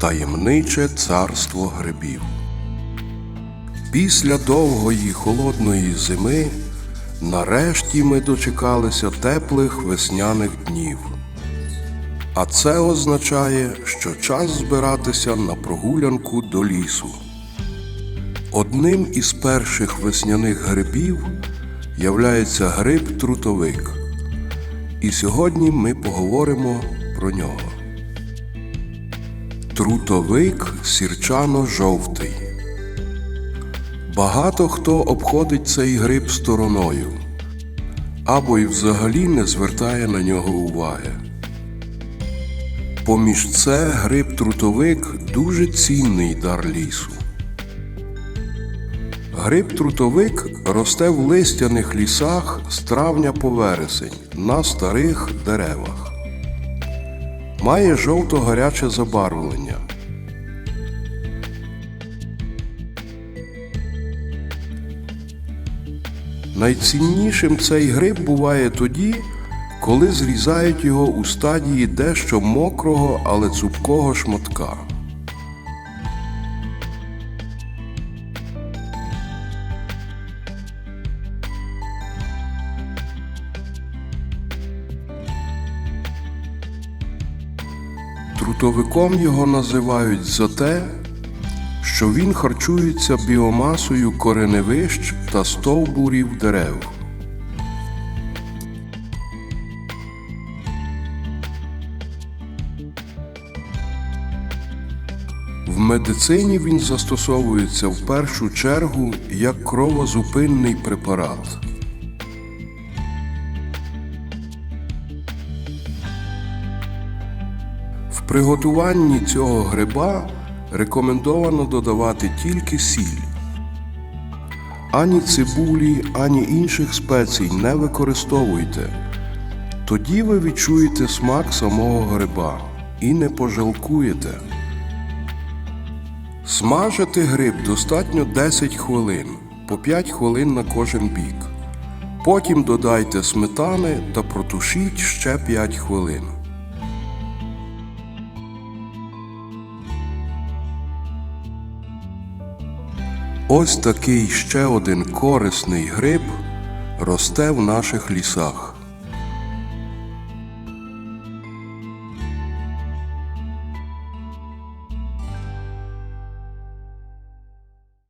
Таємниче царство грибів. Після довгої холодної зими нарешті ми дочекалися теплих весняних днів. А це означає, що час збиратися на прогулянку до лісу. Одним із перших весняних грибів являється гриб трутовик. І сьогодні ми поговоримо про нього. Трутовик сірчано-жовтий. Багато хто обходить цей гриб стороною або й взагалі не звертає на нього уваги. Поміж це гриб трутовик дуже цінний дар лісу. Гриб трутовик росте в листяних лісах з травня по вересень на старих деревах. Має жовто-гаряче забарвлення. Найціннішим цей гриб буває тоді, коли зрізають його у стадії дещо мокрого, але цупкого шматка. Трутовиком його називають за те, що він харчується біомасою кореневищ та стовбурів дерев. В медицині він застосовується в першу чергу як кровозупинний препарат. В приготуванні цього гриба рекомендовано додавати тільки сіль. Ані цибулі, ані інших спецій не використовуйте. Тоді ви відчуєте смак самого гриба і не пожалкуєте. Смажити гриб достатньо 10 хвилин, по 5 хвилин на кожен бік. Потім додайте сметани та протушіть ще 5 хвилин. Ось такий ще один корисний гриб росте в наших лісах.